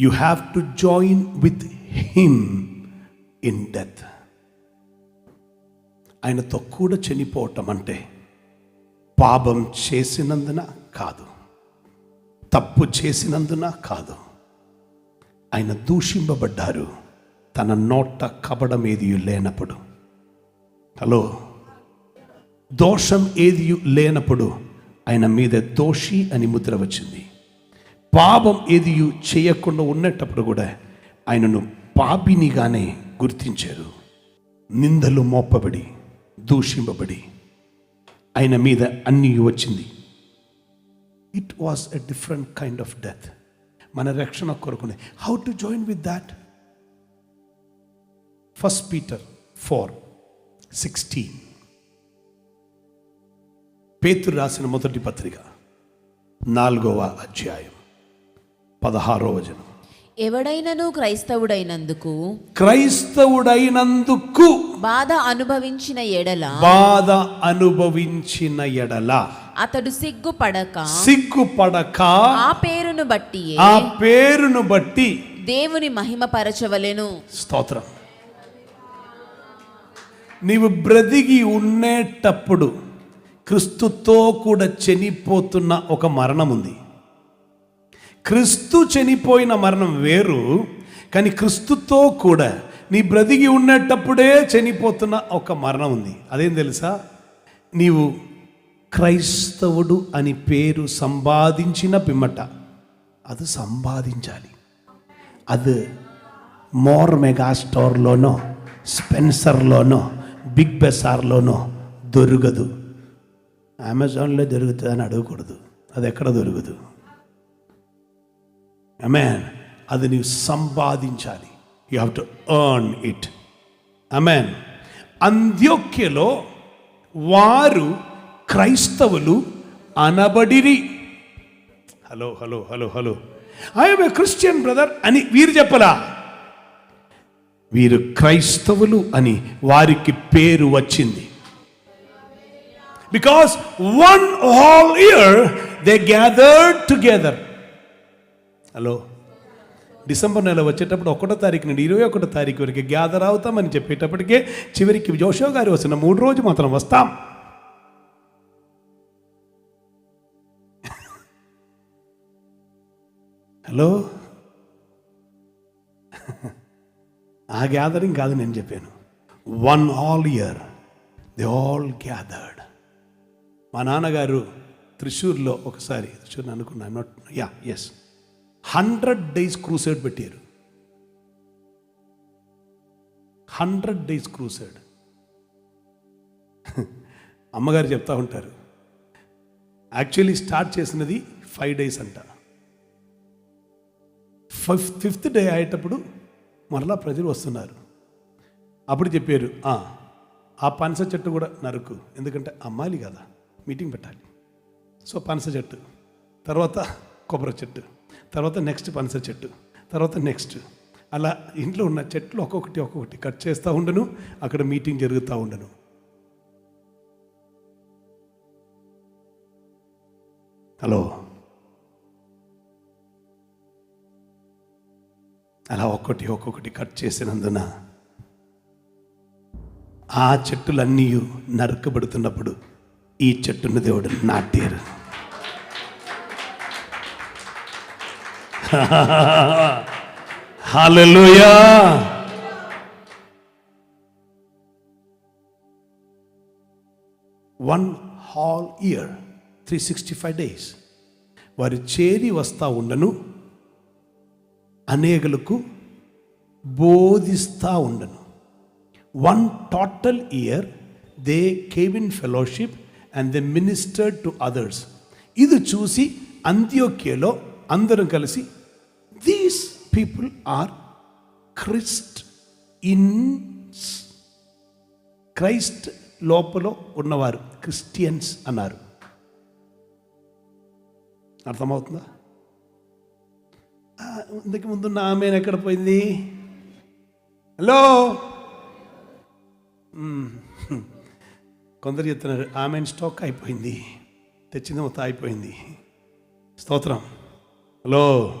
You have to join with him in death ఆయనతో కూడా చనిపోవటం అంటే పాపం చేసినందున కాదు. తప్పు చేసినందున కాదు. ఆయన దూషింపబడ్డారు. తన నోట కబడం ఏది లేనప్పుడు. హలో? దోషం ఏది లేనప్పుడు ఆయన మీద దోషి అని ముద్ర వచ్చింది. పాపం ఏది చేయకుండా ఉన్నటప్పుడు కూడా ఆయనను పాపినిగానే గుర్తించారు. నిందలు మోపబడి దూషింపబడి ఆయన మీద అన్నీ వచ్చింది. It was a different kind of death మన రక్షణ కొరకునే. How to join with that first Peter four sixteen పేతురు రాసిన మొదటి పత్రిక నాలుగవ అధ్యాయం. పదహారో వచనం. ఎవడైనను క్రైస్తవుడైనందుకు క్రైస్తవుడైనందుకు బాధ అనుభవించిన ఎడల బాధ అనుభవించిన ఎడల అతడు సిగ్గుపడక సిగ్గుపడక ఆ పేరును బట్టి ఆ పేరును బట్టి దేవుని మహిమపరచవలెను. స్తోత్రం. నీవు బ్రతికి ఉండేటప్పుడు క్రిస్తుతో కూడా చనిపోతున్న ఒక మరణం ఉంది క్రిస్తు చనిపోయిన మరణం వేరు కానీ క్రిస్తుతో కూడా నీ బ్రతికి ఉన్నటప్పుడే చనిపోతున్న ఒక మరణం ఉంది. అదేం తెలుసా? నీవు క్రైస్తవుడు అని పేరు సంపాదించిన పిమ్మట అది సంపాదించాలి. అది మోర్ మెగా స్టోర్లోనో స్పెన్సర్లోనో బిగ్ బెసార్లోనో దొరకదు. అమెజాన్లో దొరుకుతుంది అని అడగకూడదు. అది ఎక్కడ దొరకదు? అమెన్ అది నీవు సంపాదించాలి. You have to earn it amen అంత్యోక్యలో వారు క్రైస్తవులు అనబడిరి. Hello hello hello hello I'm a Christian brother అని వీరు చెప్పలా. వీరు క్రైస్తవులు అని వారికి పేరు వచ్చింది. Because one whole year they gathered together hello. December నెల వచ్చేటప్పుడు ఒకటో తారీఖు నుండి ఇరవై ఒకటో తారీఖు వరకు గ్యాదర్ అవుతామని చెప్పేటప్పటికే చివరికి జోషో గారు వస్తున్న మూడు రోజు మాత్రం వస్తాం. హలో. ఆ గ్యాదరింగ్ కాదు నేను చెప్పాను. One all year. They all gathered. మా నాన్నగారు త్రిశూర్లో ఒకసారి త్రిశూర్ అనుకున్నా యా ఎస్ హండ్రెడ్ డేస్ క్రూసైడ్ పెట్టారు. Hundred days crusade. అమ్మగారు చెప్తా ఉంటారు. యాక్చువల్లీ స్టార్ట్ చేసినది ఫైవ్ డేస్ అంట. ఫిఫ్త్ ఫిఫ్త్ డే అయ్యేటప్పుడు మరలా ప్రజలు వస్తున్నారు. అప్పుడు చెప్పారు "ఆ, ఆ పనస చెట్టు కూడా నరుకు. ఎందుకంటే అమ్మాలి కదా? మీటింగ్ పెట్టాలి. సో పనస చెట్టు. తర్వాత కొబ్బరి చెట్టు. తర్వాత నెక్స్ట్ పనస చెట్టు తర్వాత నెక్స్ట్. అలా ఇంట్లో ఉన్న చెట్లు ఒక్కొక్కటి ఒక్కొక్కటి కట్ చేస్తూ ఉండను అక్కడ మీటింగ్ జరుగుతూ ఉండను. హలో. అలా ఒక్కొక్కటి ఒక్కొక్కటి కట్ చేసినందున ఆ చెట్టులన్నీ నరకబడుతున్నప్పుడు ఈ చెట్టును దేవుడు నాటారు hallelujah one whole year three sixty five days వారు చేరి వస్తా ఉండను. అనేకులకు బోధిస్తూ ఉండను. One total year they came in in fellowship and they ministered to others ఇది చూసి అంత్యోక్యలో అందరం కలిసి people are Christ in Christ లోపల ఉన్నవారు క్రిస్టియన్స్ అన్నారు. అర్థమవుతుందా? ఇంతకు ముందున్న ఆమె ఎక్కడ పోయింది? హలో? కొందరు చెప్తున్నారు ఆమె స్టాక్ అయిపోయింది. తెచ్చింది మొత్తం అయిపోయింది స్తోత్రం. హలో?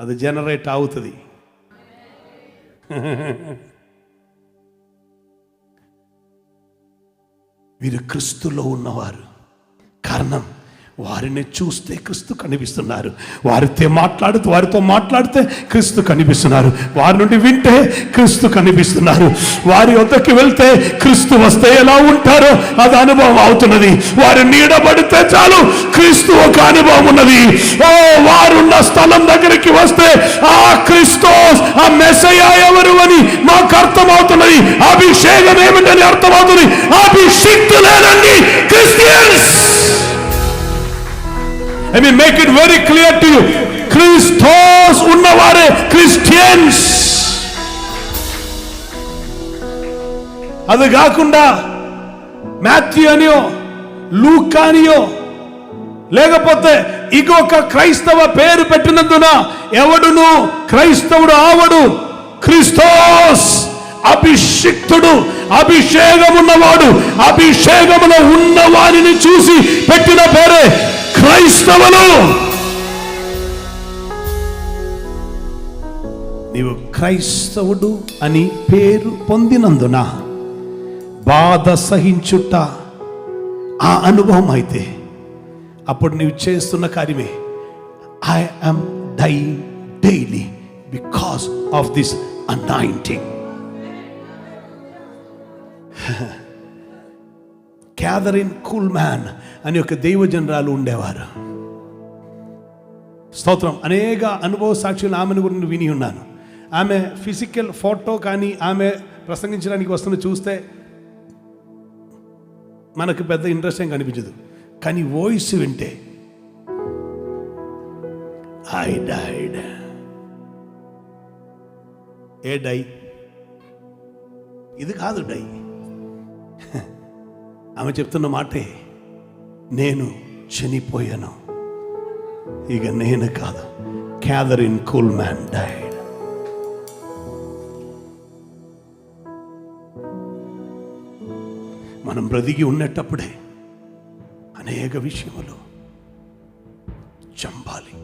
అది జనరేట్ అవుతుంది. వీరు క్రిస్తులో ఉన్నవారు. కారణం వారిని చూస్తే క్రీస్తు కనిపిస్తున్నారు. వారితో మాట్లాడుతూ వారితో మాట్లాడితే క్రీస్తు కనిపిస్తున్నారు. వారి నుండి వింటే క్రీస్తు కనిపిస్తున్నారు. వారి వద్దకి వెళ్తే క్రీస్తు వస్తే ఎలా ఉంటారో అది అనుభవం అవుతున్నది. వారి నీడబడితే చాలు క్రీస్తు ఒక అనుభవం ఉన్నది. ఓ వారున్న స్థలం దగ్గరికి వస్తే ఆ క్రిస్తోస్ ఆ మెసయ ఎవరు అని మాకు అర్థమవుతున్నది. అభిషేకం ఏమిటని అర్థమవుతుంది. అభిషిక్తులేనండి Christians. I me make it very clear to you Christos ఉన్నవారే క్రిస్టియన్స్ అది కాకుండా మాథ్యూ అనియో లూక్ అనియో లేకపోతే ఇంకొక క్రైస్తవ పేరు పెట్టినందున ఎవడును క్రైస్తవుడు ఆవడు క్రిస్తోస్ అభిషిక్తుడు అభిషేకమున్నవాడు అభిషేకములో ఉన్నవారిని చూసి పెట్టిన పేరే క్రైస్తవులు! నీవు క్రైస్తవుడు అని పేరు పొందినందున బాధ సహించుట ఆ అనుభవం అయితే అప్పుడు నీవు చేస్తున్న కార్యమే. I am die daily because of this anointing Kathryn Kuhlman అని ఒక దైవజనరాలు ఉండేవారు. స్తోత్రం. అనేక అనుభవ సాక్షులు ఆమెను గురించి విని ఉన్నాను. ఆమె ఫిజికల్ ఫోటో కానీ ఆమె ప్రసంగించడానికి వస్తున్న చూస్తే మనకు పెద్ద ఇంట్రెస్ట్ ఏం కనిపించదు. కానీ వాయిస్ వింటే ఐ డైడ్. A die? ఇది కాదు డై. ఆమె చెప్తున్న మాటే నేను చనిపోయాను. ఇక నేను కాదు. క్యాథరిన్ కూల్ మ్యాన్ డైడ్ మనం బ్రతికి ఉన్నట్టప్పుడే అనేక విషయములు చంపాలి.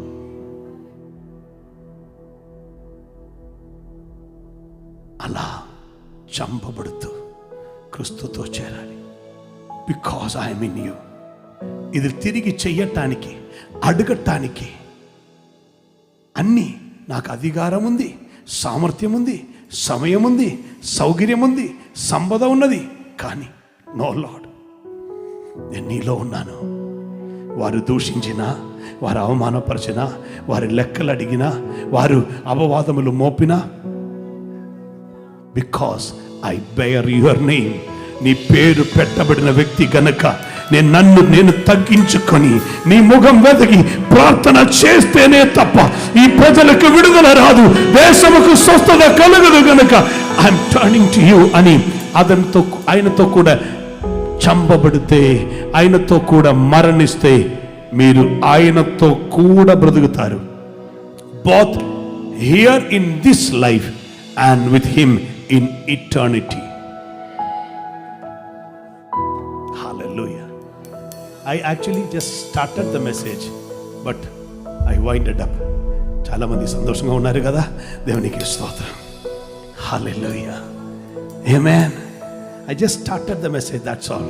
అలా చంపబడుతూ క్రిస్తుతో చేరాలి. బికాస్ ఐఎమ్ ఇన్ యూ ఇది తిరిగి చెయ్యటానికి అడగటానికి అన్నీ నాకు అధికారం ఉంది సామర్థ్యం ఉంది సమయం ఉంది సౌకర్యం ఉంది సంపద ఉన్నది. కానీ నో లాడ్ నేను నీలో ఉన్నాను. వారు దూషించినా వారు అవమానపరిచినా వారి లెక్కలు అడిగినా వారు అపవాదములు మోపినా because I bear your name నీ పేరు పెట్టబడిన వ్యక్తి గనక నేను నన్ను నేను తగ్గించుకొని నీ ముఖం వెతికి ప్రార్థన చేస్తేనే తప్ప ఈ ప్రజలకు విడుదల రాదు దేశముకు స్వస్థత కలగదు గనక. ఐఎమ్ టర్నింగ్ టు యూ అని అతనితో ఆయనతో కూడా చంపబడితే ఆయనతో కూడా మరణిస్తే మీరు ఆయనతో కూడా బ్రతుకుతారు. Both here in this life and with him in eternity I actually just started the message but I winded up చాలామంది సంతోషంగా ఉన్నారు కదా? దేవునికి స్తోత్రం. Hallelujah amen I just started the message that's all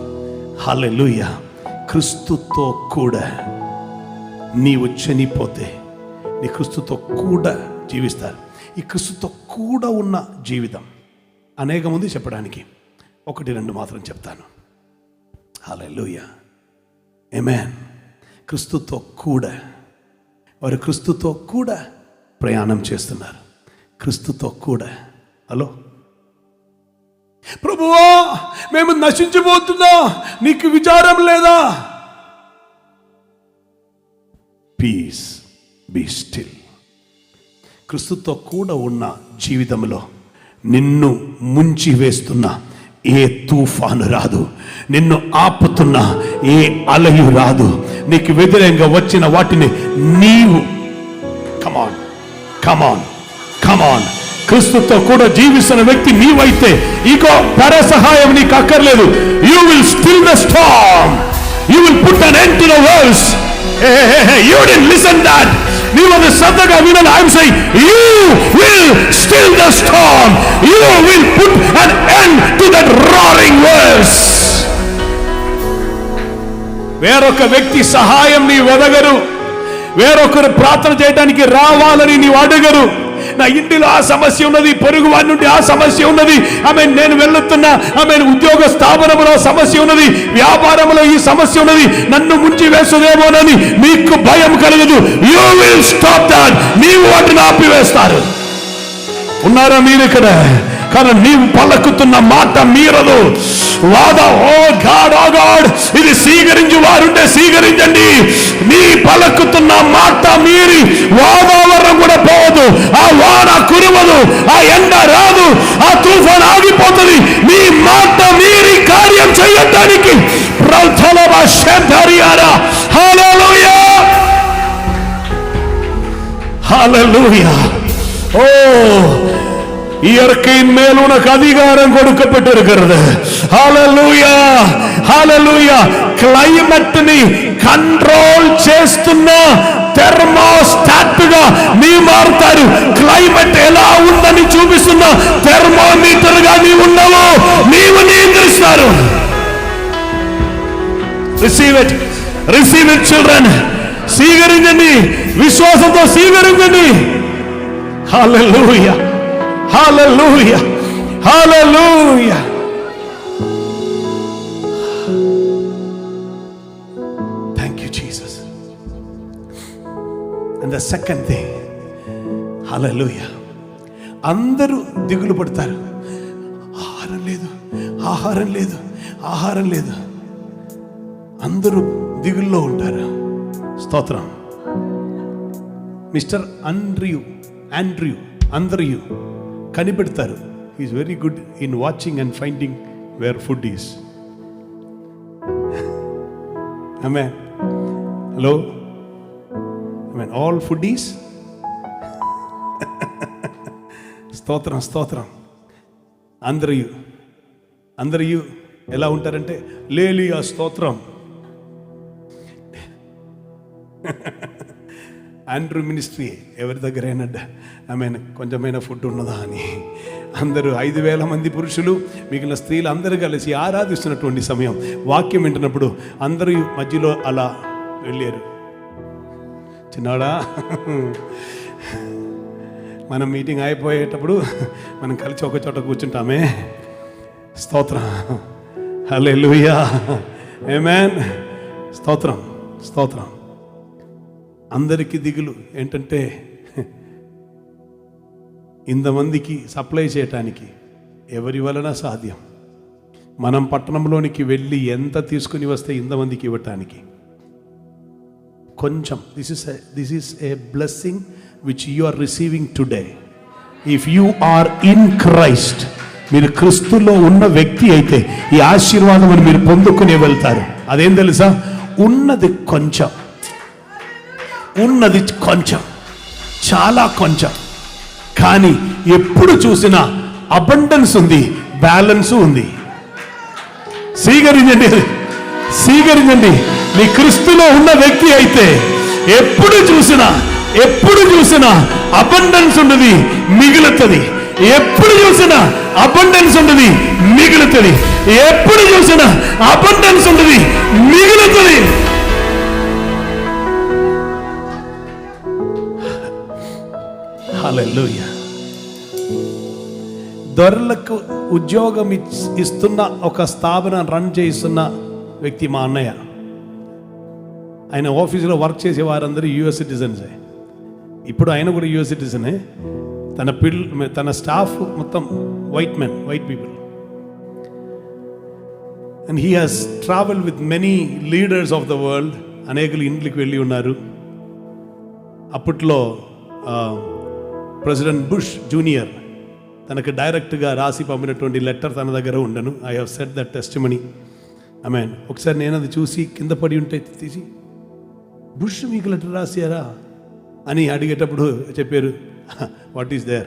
hallelujah క్రిస్తుతో కూడా నీవు చనిపోతే నీ క్రిస్తుతో కూడా జీవిస్తారు. ఈ క్రిస్తుతో కూడా ఉన్న జీవితం అనేక మంది చెప్పడానికి ఒకటి రెండు మాత్రం చెప్తాను. హాలెలుయా ఎమెన్ క్రిస్తుతో కూడా వారు క్రిస్తుతో కూడా ప్రయాణం చేస్తున్నారు. క్రిస్తుతో కూడా. హలో? ప్రభువా మేము నశించిపోతున్నా. నీకు విచారం లేదా? పీస్ బీ స్టిల్ క్రిస్తుతో కూడా ఉన్న జీవితంలో నిన్ను ముంచి వేస్తున్న ఏ తుఫాను రాదు. నిన్ను ఆపుతున్న ఏ అలయు రాదు. నీకు వ్యతిరేకంగా వచ్చిన వాటిని నీవు కమాన్ కమాన్ కమాన్ క్రీస్తుతో కూడా జీవిస్తున్న వ్యక్తి నీవైతే ఇగో పర సహాయం నీకు అక్కర్లేదు. You will still the storm you will put an end to the waves you did listen that నీ అది శ్రద్ధగా వినాలి I'm saying you will still the storm you will put an end to that roaring waves వేరొక వ్యక్తి సహాయం నీ వెదగరు వేరొకరు ప్రార్థన చేయడానికి రావాలని నీవు అడగరు. నా ఇంటిలో ఆ సమస్య ఉన్నది పొరుగు వారి నుండి ఆ సమస్య ఉన్నది. ఆమె నేను వెళ్తున్నా ఆమె ఉద్యోగ స్థాపనములో సమస్య ఉన్నది. వ్యాపారంలో ఈ సమస్య ఉన్నది. నన్ను ముంచి వేస్తుందేమోనని మీకు భయం కలగదు. యూ విల్ స్టాప్ దాట్ నీవు వాటిని ఆపివేస్తారు. ఉన్నారా మీరు ఇక్కడ కానీ నీవు పలుకుతున్న మాట మీరదు. వాద ఓ గాడ్ ఓ గాడ్ ఇది స్వీకరించి వారుంటే స్వీకరించండి. నీ పలుకుతున్న మాట మీరి వాతావరణం కూడా పోవదు ఆ వాన కురవదు ఆ ఎండ రాదు ఆ తుఫాన్ ఆగిపోతుంది. నీ మాట మీరి కార్యం చేయటానికి ఓ இயற்கையின் மேல் உனக்கு அதிகாரம் கொடுக்கப்பட்டிருக்கிறது హల్లెలూయా హల్లెలూయా క్లైమేట్ ని కంట్రోల్ చేస్తున్నా థెర్మోస్టాట్ నీ మారుతారు క్లైమేట్ ఎలా ఉందని చూపిస్తున్నా థెర్మోమీటర్ గా నీ ఉన్నావు నీవు నియంత్రిస్తారు receive it receive it children స్వీకరించండి విశ్వాసంతో స్వీకరించండి hallelujah hallelujah hallelujah thank you Jesus and the second thing hallelujah అందరూ దిగులు పడతారు. ఆహారం లేదు ఆహారం లేదు ఆహారం లేదు. అందరూ దిగుల్లో ఉంటారు. స్తోత్రం. మిస్టర్ అండ్రియు ఆండ్రియు అందరియు కనిపెడతారు. Is very good in watching and finding where food is ఆమె hello I mean all food is స్తోత్రం స్తోత్రం అందరూ అందరూ ఎలా ఉంటారంటే లేలియా స్తోత్రం. ఆండ్రూ మినిస్ట్రీ ఎవరి దగ్గరైనా ఐ మీన్ కొంచెమైనా ఫుడ్ ఉన్నదా అని. అందరూ ఐదు వేల మంది పురుషులు మిగిలిన స్త్రీలు అందరూ కలిసి ఆరాధిస్తున్నటువంటి సమయం. వాక్యం వింటున్నప్పుడు అందరూ మధ్యలో అలా వెళ్ళారు. చిన్నాడా మనం మీటింగ్ అయిపోయేటప్పుడు మనం కలిసి ఒక చోట కూర్చుంటామే. స్తోత్రం. హలే లూయా ఏమేన్ స్తోత్రం స్తోత్రం. అందరికీ దిగులు. ఏంటంటే ఇంతమందికి సప్లై చేయటానికి ఎవరి వలన సాధ్యం? మనం పట్టణంలోనికి వెళ్ళి ఎంత తీసుకుని వస్తే ఇంతమందికి ఇవ్వటానికి? కొంచెం. This is this is a blessing which you are receiving today if you are in Christ మీరు క్రిస్తులో ఉన్న వ్యక్తి అయితే ఈ ఆశీర్వాదం మీరు పొందుకునే వెళ్తారు. అదేం తెలుసా? ఉన్నది కొంచెం. ఉన్నది కొంచెం చాలా కొంచెం. కానీ ఎప్పుడు చూసినా అబండెన్స్ ఉంది బ్యాలెన్స్ ఉంది. స్వీకరించండి స్వీకరించండి. నీ క్రిస్తులో ఉన్న వ్యక్తి అయితే ఎప్పుడు చూసినా ఎప్పుడు చూసినా అబండెన్స్ ఉండదు మిగులుతుంది. ఎప్పుడు చూసినా అబండెన్స్ ఉండదు మిగులుతుంది. ఎప్పుడు చూసినా అబండెన్స్ ఉండదు మిగులుతుంది. హల్లెలూయా దొరలకు ఉద్యోగం ఇస్తున్న ఒక స్థాపన రన్ చేయిస్తున్న వ్యక్తి మా అన్నయ్య. ఆయన ఆఫీసులో వర్క్ చేసే వారందరూ యుఎస్ సిటిజన్సే ఇప్పుడు ఆయన కూడా యుఎస్ సిటిజనే తన పిల్ల తన స్టాఫ్ మొత్తం white men white people and he has travel with many leaders of the world అనేకలు ఇంట్లోకి వెళ్ళి ఉన్నారు. అప్పట్లో ప్రెసిడెంట్ బుష్ జూనియర్ తనకు డైరెక్ట్గా రాసి పంపినటువంటి లెటర్ తన దగ్గర ఉండను. I have set that testimony I mean ఒకసారి నేను అది చూసి కింద పడి ఉంటే తీసి బుష్ మీకు లెటర్ రాసారా అని అడిగేటప్పుడు చెప్పారు వాట్ ఈస్ దేర్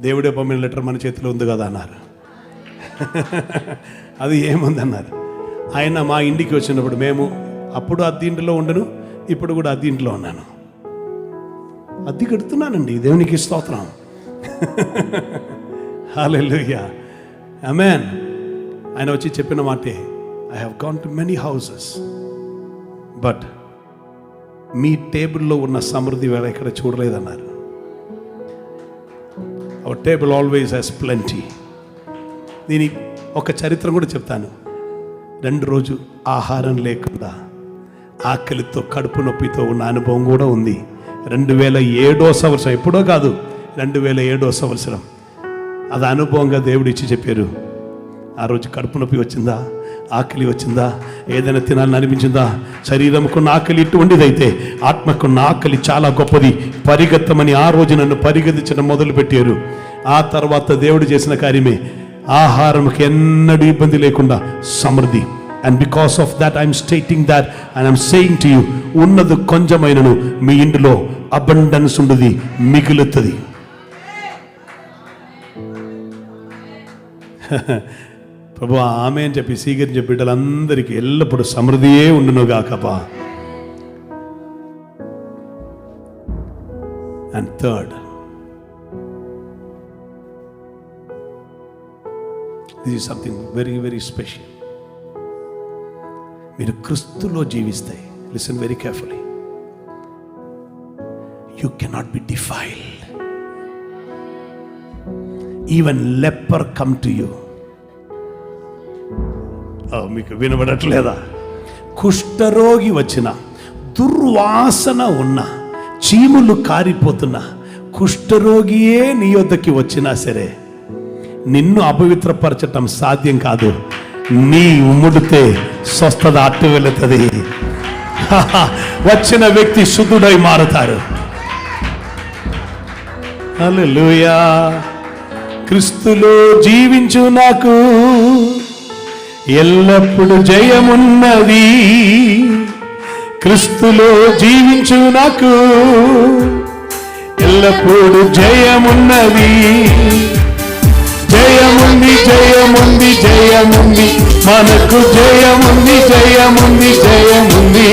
దేవుడే పంపిన లెటర్ మన చేతిలో ఉంది కదా అన్నారు. అది ఏముందన్నారు. ఆయన మా ఇంటికి వచ్చినప్పుడు మేము అప్పుడు అద్దీంటిలో ఉండను ఇప్పుడు కూడా అద్దీంట్లో ఉన్నాను. అద్దె కడుతున్నానండి. దేవునికి స్తోత్రం. హాలెలుయా అమెన్ ఆయన వచ్చి చెప్పిన మాటే I have gone to many houses but మీ టేబుల్లో ఉన్న సమృద్ధి వేళ ఇక్కడ చూడలేదన్నారు. Our table always has plenty దీని ఒక చరిత్ర కూడా చెప్తాను. రెండు రోజు ఆహారం లేకుండా ఆకలితో కడుపు నొప్పితో ఉన్న అనుభవం కూడా ఉంది. రెండు వేల ఏడో సంవత్సరం. ఎప్పుడో కాదు రెండు వేల ఏడో సంవత్సరం. అది అనుభవంగా దేవుడు ఇచ్చి చెప్పారు. ఆ రోజు కడుపు నొప్పి వచ్చిందా? ఆకలి వచ్చిందా? ఏదైనా తినాలని అనిపించిందా? శరీరంకున్న ఆకలి ఇటువంటిదైతే ఆత్మకున్న ఆకలి చాలా గొప్పది. పరిగెత్తమని ఆ రోజు నన్ను పరిగెత్తించడం మొదలుపెట్టారు. ఆ తర్వాత దేవుడు చేసిన కార్యమే ఆహారంకి ఎన్నడూ ఇబ్బంది లేకుండా సమృద్ధి. And because of that I'm stating that and I'm saying to you ఉన్నది కొంచెమైనను మీ ఇంటిలో అబండన్స్ ఉండదు మిగులుతుంది. ప్రభు ఆమె అని చెప్పి స్వీకరించే బిడ్డలందరికీ ఎల్లప్పుడూ సమృద్ధియే ఉండును గాకపా and third this is something very very special మీరు క్రిస్తులో జీవిస్తే listen very carefully you cannot be defiled even leper come to you మీకు వినబడట్లేదా? కుష్ఠరోగి వచ్చిన దుర్వాసన ఉన్న చీములు కారిపోతున్న కుష్ఠరోగియే నీ వద్దకి వచ్చినా సరే నిన్ను అపవిత్రపరచటం సాధ్యం కాదు. నీ ఉమ్ముడితే స్వస్థత అట్టు వెళుతుంది వచ్చిన వ్యక్తి శుద్ధుడై మారుతారు. హల్లెలూయా. క్రిస్తులో జీవించు నాకు ఎల్లప్పుడు జయమున్నది. క్రిస్తులో జీవించు నాకు ఎల్లప్పుడు జయమున్నది. జయముంది జయముంది జయముంది. మనకు జయముంది జయముంది జయముంది.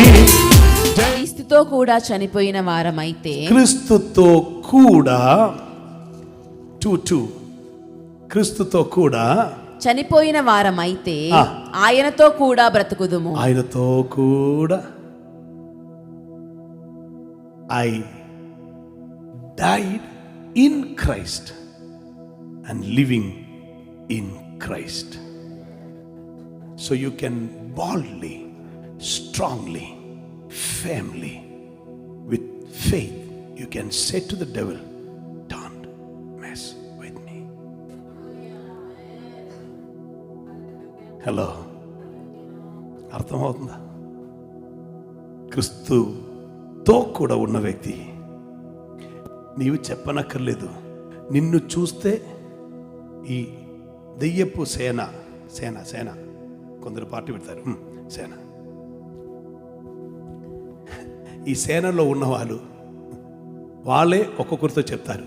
క్రీస్తుతో కూడా చనిపోయిన వారమైతే క్రీస్తుతో కూడా టూ టూ. క్రీస్తుతో కూడా చనిపోయిన వారమైతే. ఆయనతో కూడా బ్రతుకుదుము. ఆయనతో కూడా I died in Christ and living in Christ so you can boldly strongly firmly with faith you can set to the devil hello అర్థమవుతుందా? క్రిస్తుతో కూడా ఉన్న వ్యక్తి నీవు చెప్పనక్కర్లేదు. నిన్ను చూస్తే ఈ దెయ్యపు సేన సేన సేన. కొందరు పార్టీ పెడతారు. సేన. ఈ సేనలో ఉన్నవాళ్ళు వాళ్ళే ఒక్కొక్కరితో చెప్తారు.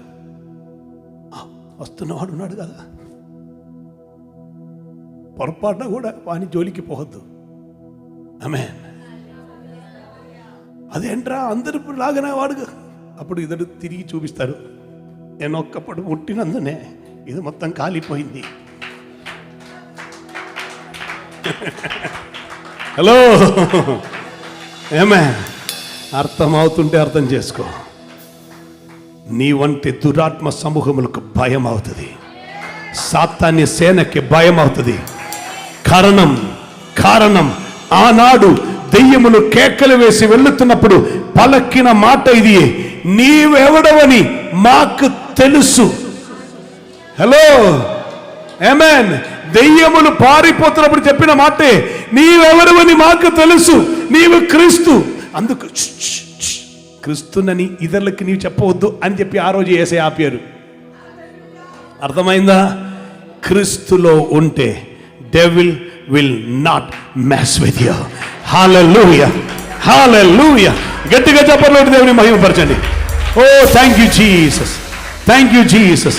వస్తున్నవాడు ఉన్నాడు కదా. పొరపాటున కూడా వాని జోలికి పోవద్దు. ఆమె అదేంట్రా? అందరు లాగనే వాడు అప్పుడు ఇద్దరు తిరిగి చూపిస్తారు. నేను ఒక్కప్పుడు పుట్టినందునే ఇది మొత్తం కాలిపోయింది. హలో. ఏమే? అర్థమవుతుంటే అర్థం చేసుకో. నీ వంటి దురాత్మ సమూహములకు భయం అవుతుంది సాతాన్య సేనకి భయం అవుతుంది కారణం కారణం ఆనాడు దెయ్యములు కేకలు వేసి వెళ్తున్నప్పుడు పలకిన మాట ఇది నీవెవడవని మాకు తెలుసు. హలో ఏమేన్ దెయ్యములు పారిపోతున్నప్పుడు చెప్పిన మాటే నీవెవరవని మాకు తెలుసు. నీవు క్రీస్తు. అందుకు క్రిస్తునని క్రీస్తునని ఇతరులకి నీవు చెప్పవద్దు అని చెప్పి ఆ రోజు వేసే ఆపారు. అర్థమైందా? క్రీస్తులో ఉంటే devil will not mess with you hallelujah hallelujah గట్టిగా చెప్పలేదు దేవుని మహిమపరచండి. ఓ thank you Jesus thank you Jesus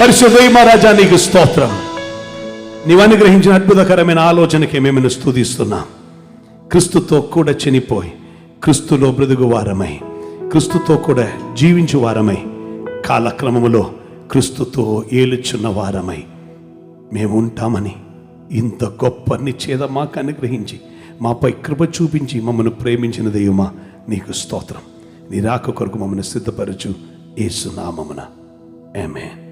పరిశుద్ధ మహారాజా నీకు స్తోత్రం. నీవు అనుగ్రహించిన అద్భుతకరమైన ఆలోచనకి మేము స్తుతిస్తున్నాం. క్రీస్తుతో కూడా చనిపోయి క్రీస్తులో బ్రతుకు వారమై క్రీస్తుతో కూడా జీవించు వారమై కాలక్రమములో క్రీస్తుతో ఏలుచున్న వారమై మేము ఉంటామని ఇంత గొప్ప నిశ్చేద మాకు అనుగ్రహించి మాపై కృప చూపించి మమ్మల్ని ప్రేమించిన దైవమా నీకు స్తోత్రం. నీ రాక కొరకు మమ్మల్ని సిద్ధపరచు ఏసునామమున ఏమే